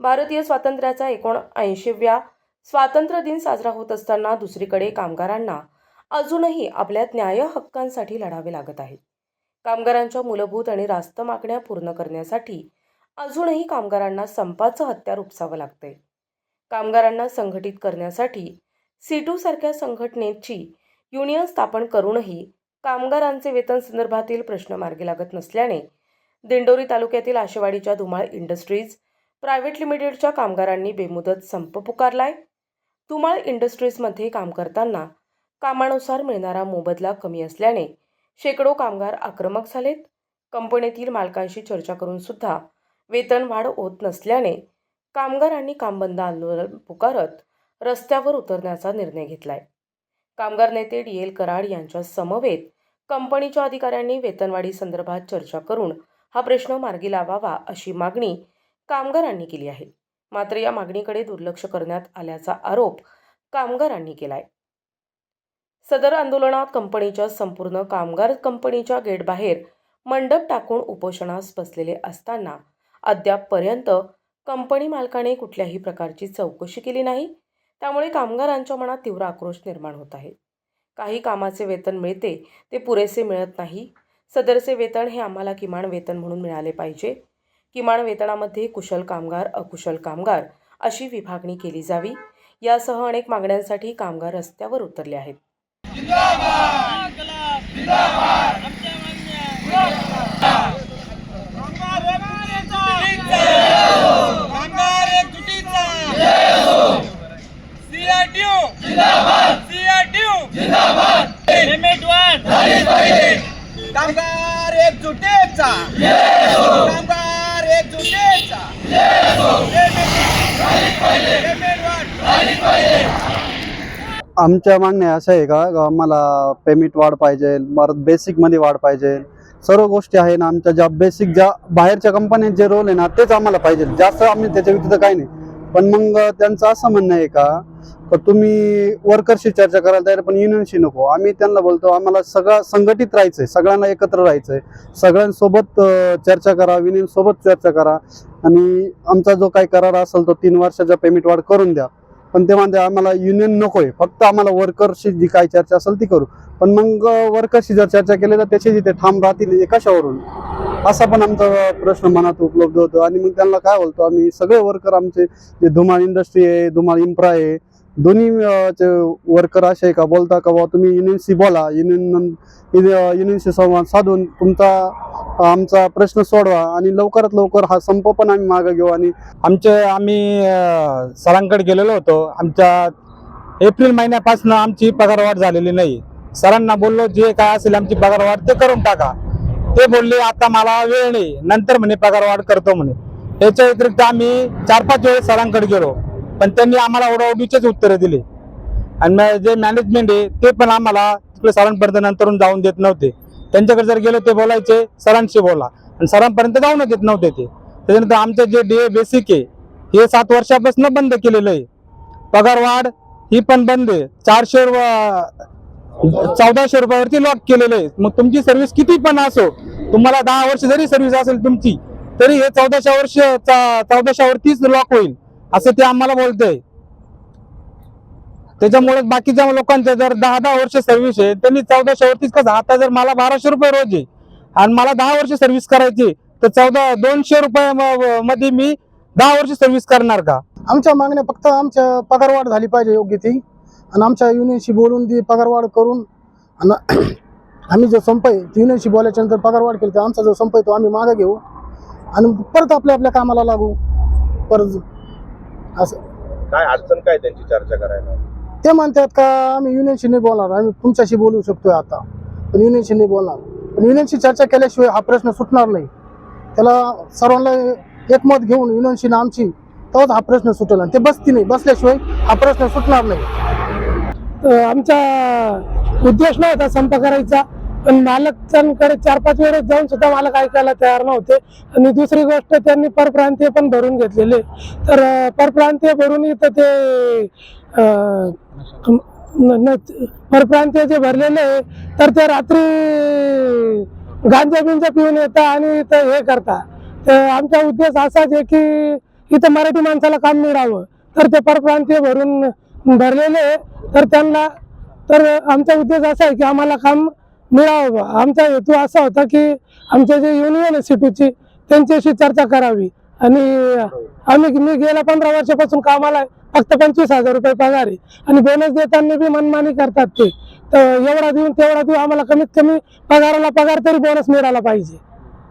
भारतीय स्वातंत्र्याचा एकोणऐंशीव्या स्वातंत्र्य दिन साजरा होत असताना दुसरीकडे कामगारांना अजूनही आपल्या न्याय हक्कांसाठी लढावे लागत आहे कामगारांच्या मूलभूत आणि रास्त मागण्या पूर्ण करण्यासाठी अजूनही कामगारांना संपाचं हत्यार उपसावं लागतंय. कामगारांना संघटित करण्यासाठी सीटू सारख्या संघटनेची युनियन स्थापन करूनही कामगारांचे वेतन संदर्भातील प्रश्न मार्गी लागत नसल्याने दिंडोरी तालुक्यातील आशेवाडीच्या धुमाळ इंडस्ट्रीज प्रायव्हेट लिमिटेडच्या कामगारांनी बेमुदत संप पुकारलाय. तुमाळ इंडस्ट्रीजमध्ये काम करताना कामानुसार मिळणारा मोबदला कमी असल्याने शेकडो कामगार आक्रमक झालेत. कंपनीतील मालकांशी चर्चा करून सुद्धा वेतनवाढ होत नसल्याने कामगारांनी कामबंद आंदोलन पुकारत रस्त्यावर उतरण्याचा निर्णय घेतलाय. कामगार नेते डी. एल. कराड यांच्या समवेत कंपनीच्या अधिकाऱ्यांनी वेतनवाढी संदर्भात चर्चा करून हा प्रश्न मार्गी लावावा अशी मागणी कामगारांनी केली आहे. मात्र या मागणीकडे दुर्लक्ष करण्यात आल्याचा आरोप कामगारांनी केलाय. सदर आंदोलनात कंपनीच्या संपूर्ण कामगार कंपनीच्या गेटबाहेर मंडप टाकून उपोषणास बसलेले असताना अद्यापपर्यंत कंपनी मालकाने कुठल्याही प्रकारची चौकशी केली नाही. त्यामुळे कामगारांच्या मनात तीव्र आक्रोश निर्माण होत आहे. काही कामाचे वेतन मिळते ते पुरेसे मिळत नाही. सदरचे वेतन हे आम्हाला किमान वेतन म्हणून मिळाले पाहिजे. किमान वेतनामध्ये कुशल कामगार अकुशल कामगार अशी विभागणी केली जावी. यासह अनेक मागण्यांसाठी कामगार रस्त्यावर उतरले आहेत. कामगार एकजुटीचा सीआरटीओ सीआरटीओ पेमेंट वाढ कामगार एकजुटीचा कामगार एकजुटीचा पेमेंट वाढ आमच्या मागण्या अशा आहे का? आम्हाला पेमेंट वाढ पाहिजे परत बेसिकमध्ये वाढ पाहिजे? सर्व गोष्टी आहे ना आमच्या ज्या बेसिक ज्या बाहेरच्या कंपन्यांचे जे रोल आहे ना तेच आम्हाला पाहिजे. जास्त आम्ही त्याच्या व्यतिरिक्त काही नाही. पण मग त्यांचं असं म्हणणं आहे का? तुम्ही वर्करशी चर्चा करायला तयार पण युनियनशी नको. आम्ही त्यांना बोलतो आम्हाला सगळं संघटित राहायचंय सगळ्यांना एकत्र राहायचंय. सगळ्यांसोबत चर्चा करा युनियन सोबत चर्चा करा. आणि आमचा जो काही करार असेल तो तीन वर्षाचा पेमेंट वाढ करून द्या. पण ते म्हणते आम्हाला युनियन नको आहे फक्त आम्हाला वर्करशी जी काही चर्चा असेल ती करू. पण मग वर्करशी जर चर्चा केली तर त्याचे जिथे ठाम राहतील हे कशावरून? असा पण आमचा प्रश्न मनात उपलब्ध होतो. आणि मग त्यांना काय बोलतो आम्ही सगळे वर्कर आमचे जे धुमाळ इंडस्ट्री आहे धुमाळ इम्प्रा आहे दोन्ही वर्कर असे आहे का? बोलता का बाबा तुम्ही युनियनशी बोला. युनियन युनियनशी संवाद साधून तुमचा आमचा प्रश्न सोडवा आणि लवकरात लवकर हा संप पण आम्ही मागे घेऊ. आणि आमचे आम्ही सरांकडे गेलेलो होतो. आमच्या एप्रिल महिन्यापासून आमची पगारवाढ झालेली नाही. सरांना बोललो जे काय असेल आमची पगारवाढ ते करून टाका. ते बोलले आता मला वेळ नाही. नंतर म्हणे पगारवाढ करतो म्हणे. याच्या व्यतिरिक्त आम्ही चार पाच वेळेस सरांकडे गेलो. पण त्यांनी आम्हाला ओढाओढीचेच उत्तरं दिले. आणि मग जे मॅनेजमेंट आहे ते पण आम्हाला तिकडे सरांपर्यंत नंतरून जाऊन देत नव्हते. त्यांच्याकडे जर गेलो ते बोलायचे सरांशी बोला. आणि सरांपर्यंत जाऊन देत नव्हते ते. त्याच्यानंतर आमचं जे डे बेसिक आहे हे सात वर्षापासून बंद केलेलं आहे. पगारवाढ ही पण बंद आहे. चारशे रु- चौदाशे रुपयावरती लॉक केलेलं आहे. मग तुमची सर्व्हिस किती पण असो तुम्हाला दहा वर्ष जरी सर्व्हिस असेल तुमची तरी हे चौदाशे वर्ष चौदाशावरतीच लॉक होईल. असं ते आम्हाला बोलतंय. त्याच्यामुळे बाकीच्या लोकांच्या जर दहा दहा वर्ष सर्व्हिस आहे त्यांनी चौदाशेवरतीच कसं आता जर मला बाराशे रुपये रोज आहे आणि मला दहा वर्ष सर्व्हिस करायची तर चौदा दोनशे रुपये मध्ये मी दहा वर्ष सर्व्हिस करणार का? आमच्या मागण्या फक्त आमच्या पगारवाढ झाली पाहिजे योग्य ती. आणि आमच्या युनियनशी बोलून ती पगारवाढ करून आणि आम्ही जो संप आहे युनियनशी बोलायच्या नंतर पगारवाढ केली तर आमचा जो संप आहे तो आम्ही मागे घेऊ. आणि परत आपल्या आपल्या कामाला लागू. परत असं. काय अडचण काय त्यांची चर्चा करायला? ते म्हणतात का आम्ही युनियनशी नाही बोलणार आम्ही तुमच्याशी बोलू शकतोय आता. पण युनियनशी नाही बोलणार. पण युनियनशी चर्चा केल्याशिवाय हा प्रश्न सुटणार नाही. त्याला सर्वांना एकमत घेऊन युनियनशी आमची तेव्हाच हा प्रश्न सुटेल. आणि ते बसती नाही बसल्याशिवाय हा प्रश्न सुटणार नाही. आमचा उद्देश नव्हता संप करायचा. पण मालकांकडे चार पाच वेळेस जाऊन सुद्धा मालक ऐकायला तयार नव्हते. आणि दुसरी गोष्ट त्यांनी परप्रांतीय पण भरून घेतलेले. तर परप्रांतीय भरून इथं ते परप्रांतीय जे भरलेले तर ते रात्री गांजा बिंजा पिऊन येतात आणि इथं हे करता तर आमचा उद्देश असाच आहे की इथं मराठी माणसाला काम मिळावं. तर ते परप्रांतीय भरून भरलेले तर त्यांना तर आमचा उद्देश असा आहे की आम्हाला काम मिळावा. आमचा हेतू असा होता की आमच्या जे युनियन आहे सिटूची त्यांच्याशी चर्चा करावी. आणि आम्ही मी गेल्या पंधरा वर्षापासून कामाला आहे. फक्त पंचवीस हजार रुपये पगार आहे. आणि बोनस देताना बी मनमानी करतात ते. तर एवढा देऊन तेवढा देऊ आम्हाला कमीत कमी पगाराला पगार तरी बोनस मिळाला पाहिजे.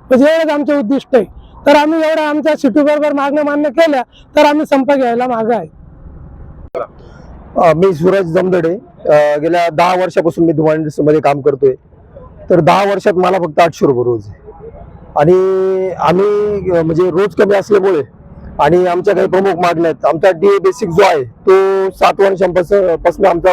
म्हणजे एवढंच आमचे उद्दिष्ट आहे. तर आम्ही एवढ्या आमच्या सिटी बरोबर मागण्या मान्य केल्या तर आम्ही संप घ्यायला मागं आहे. मी सूरज जमदडे गेल्या दहा वर्षापासून मी धुमाळ इंडस्ट्रीमध्ये काम करतोय. तर दहा वर्षात मला फक्त आठशे रुपये रोज आणि आम्ही म्हणजे रोज कमी असल्यामुळे आणि आमच्या काही प्रमुख मागण्या आहेत. आमचा डी बेसिक जो आहे तो सात वर्षांपासून पासून आमचा